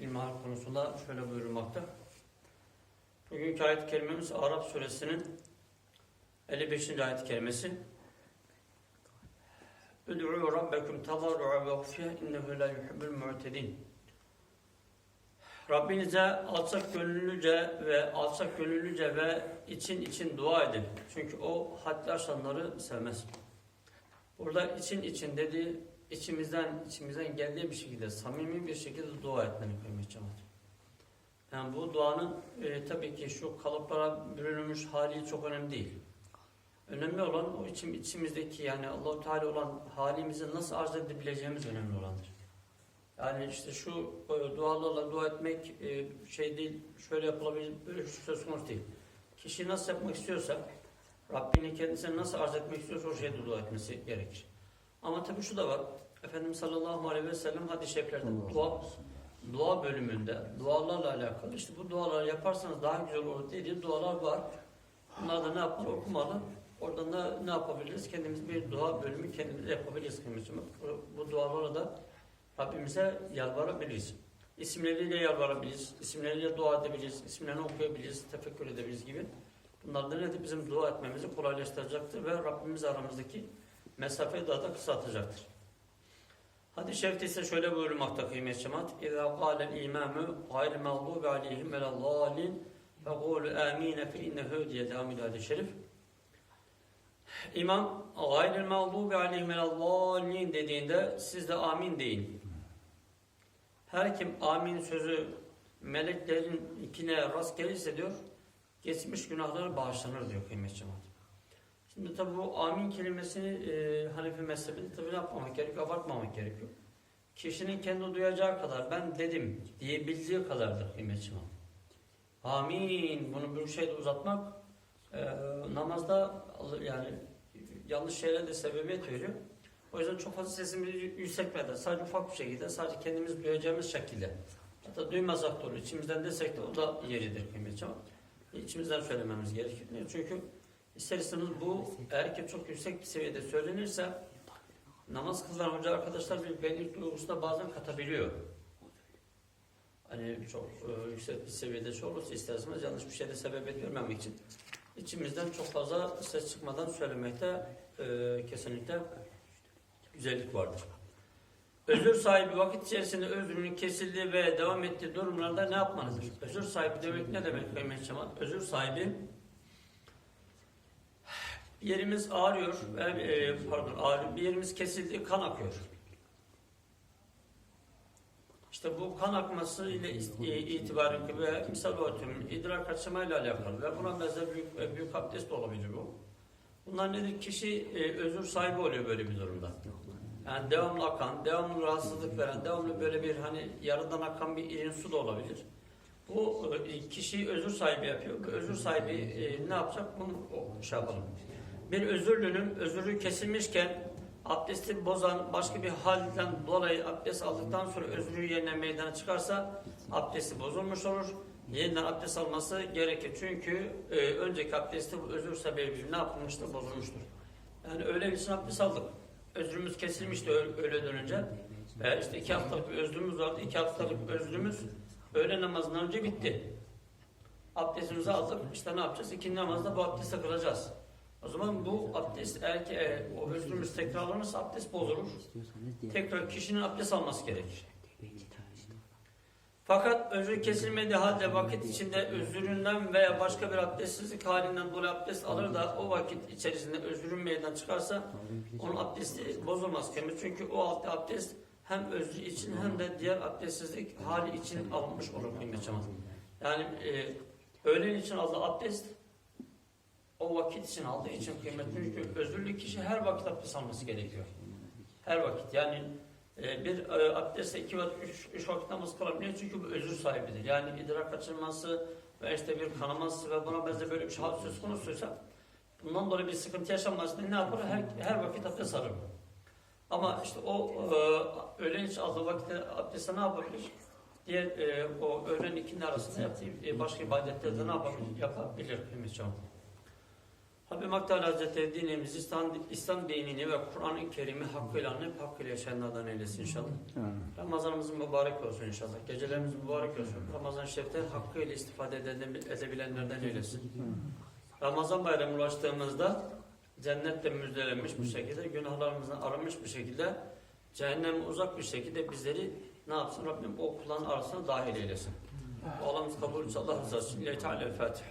ilmihal konusunda şöyle buyurulmakta. Bugünkü ayet-i Arap suresinin 55. ayet-i kerimesi. Üd'û rabbekum tadarru'a ve hufya innehu la yuhibbul mu'tedin. Rabbinize alçak gönüllüce ve alçak gönüllüce ve için için dua edin. Çünkü o haddi aşanları sevmez. Burada için için dediği içimizden içimizden geldiği bir şekilde samimi bir şekilde dua etmenin kıymet cemaat. Yani bu duanın e, tabii ki şu kalıplara bürünmüş hali çok önemli değil. Önemli olan o içim, içimizdeki yani Allahu Teala olan halimizi nasıl arz edebileceğimiz önemli olandır. Yani işte şu e, dualarla dua etmek e, şey değil, şöyle yapılabilir, böyle bir şey söz konusu değil. Kişi nasıl yapmak istiyorsa, Rabbinin kendisine nasıl arz etmek istiyorsa o şeyde dua etmesi gerekir. Ama tabii şu da var, Efendimiz sallallahu aleyhi ve sellem hadis-i şeriflerde dua, dua bölümünde dualarla alakalı işte bu duaları yaparsanız daha güzel olur dediği dualar var. Bunlar da ne yapmalı? Okumalı. Oradan da ne yapabiliriz? Kendimiz bir dua bölümü kendimiz yapabiliriz. kıymetli. Bu, bu dualara da Rabbimize yalvarabiliriz. İsimleriyle yalvarabiliriz, isimleriyle dua edebiliriz, isimlerini okuyabiliriz, tefekkür edebiliriz gibi. Bunlar da nedir? Bizim dua etmemizi kolaylaştıracaktır ve Rabbimiz aramızdaki mesafeyi daha da kısaltacaktır. Hadis-i şerifte ise şöyle buyurulmakta kıymet cemaat. اِذَا قَالَ الْاِمَامُ غَيْرِ مَغْضُوبِ عَلَيْهِمْ وَلَا الضَّالِينَ فَقُولُ آمِينَ فَاِنَّهُ diye devam ediyor hadis-i şerif. İmam gayril mağdubi aleyhim velallâlin dediğinde siz de amin deyin. Her kim amin sözü meleklerin ikine rast gelirse diyor geçmiş günahları bağışlanır diyor kıymet cemaat. Şimdi tabi bu amin kelimesini e, Hanefi mezhebinde tabi yapmamak gerekiyor, abartmamak gerekiyor. Kişinin kendi duyacağı kadar ben dedim diyebildiği kadardır kıymet cemaat. Amin bunu bir şeyde uzatmak e, namazda yani yanlış şeylere de sebebiyet veriyor. O yüzden çok fazla sesimizi yükseltmeden sadece ufak bir şekilde sadece kendimiz duyacağımız şekilde hatta duymazsak da olur. içimizden desek de o da yeridir kıymetli ama içimizden söylememiz gerekiyor. Çünkü ister istemez bu eğer ki çok yüksek bir seviyede söylenirse namaz kılan hoca arkadaşlar bir benlik duygusuna bazen katabiliyor. Hani çok e, yüksek bir seviyede şey olursa isterseniz yanlış bir şeyde sebebiyet vermemek için içimizden çok fazla ses çıkmadan söylemekte e, kesinlikle güzellik vardır. Özür sahibi vakit içerisinde özrünün kesildiği ve devam ettiği durumlarda ne yapmanızdır? Özür sahibi demek ne demek cemaat? Özür sahibi yerimiz ağrıyor, ve, e, pardon ağrıyor, bir yerimiz kesildi, kan akıyor. İşte bu kan akması ile e, itibaren ve misal örtümün idrar kaçırmayla alakalı ve buna benzer büyük, e, büyük abdest de olabilir bu. Bunlar nedir? Kişi e, özür sahibi oluyor böyle bir durumda. Yani devamlı akan, devamlı rahatsızlık veren, devamlı böyle bir hani yarıdan akan bir irin su da olabilir. Bu e, kişiyi özür sahibi yapıyor. Özür sahibi e, ne yapacak? Bunu şey yapalım. Bir özürlünün özürü kesilmişken abdesti bozan başka bir halden dolayı abdest aldıktan sonra özrü yerine meydana çıkarsa abdesti bozulmuş olur. Yeniden abdest alması gerekir. Çünkü e, önceki abdesti özür sebebiyle ne yapılmıştır? Bozulmuştur. Yani öyle için abdest aldık. Özrümüz kesilmişti öyle dönünce. E, işte iki haftalık bir özrümüz vardı. İki haftalık özrümüz öğle namazından önce bitti. Abdestimizi aldık. İşte ne yapacağız? İkinci namazda bu abdesti kılacağız. O zaman bu abdest eğer ki e, o özrümüz tekrarlanırsa abdest bozulur. Tekrar kişinin abdest alması gerekir. Fakat özür kesilmediği halde vakit içinde özründen veya başka bir abdestsizlik halinden dolayı abdest alır da o vakit içerisinde özrün meydana çıkarsa onun abdesti bozulmaz. Çünkü o altta abdest hem özrü için hem de diğer abdestsizlik hali için alınmış olur Yani e, öğlen için aldığı abdest o vakit için aldığı için kıymetli çünkü özürlü kişi her vakit abdest alması gerekiyor. Her vakit yani e, bir e, abdestle iki vakit, üç, üç vakit namaz kılabiliyor çünkü bu özür sahibidir. Yani idrak kaçırması ve işte bir kanaması ve buna benzer böyle bir şey söz konusuysa bundan dolayı bir sıkıntı yaşanmasın ne yapar? Her, her vakit abdest alır. Ama işte o e, öğlen için aldığı vakitte abdestte ne yapabilir? Diğer e, o öğlen ikinin arasında yaptığı e, başka ibadetlerde ne yapabilir? Yapabilir cemaat. Habib Maktal Hazretleri dinimiz, İslam, İslam dinini ve Kur'an-ı Kerim'i hakkıyla anlayıp hakkıyla yaşayanlardan eylesin inşallah. Ramazanımız mübarek olsun inşallah. Gecelerimiz mübarek olsun. Ramazan-ı Şerif'te hakkıyla istifade ede- edebilenlerden eylesin. Ramazan bayramı ulaştığımızda cennetle müjdelenmiş bir şekilde, günahlarımızdan arınmış bir şekilde, cehenneme uzak bir şekilde bizleri ne yapsın? Rabbim o kulların arasına dahil eylesin. Alamız kabul etsin. Allah. İlahi Teala Fatiha.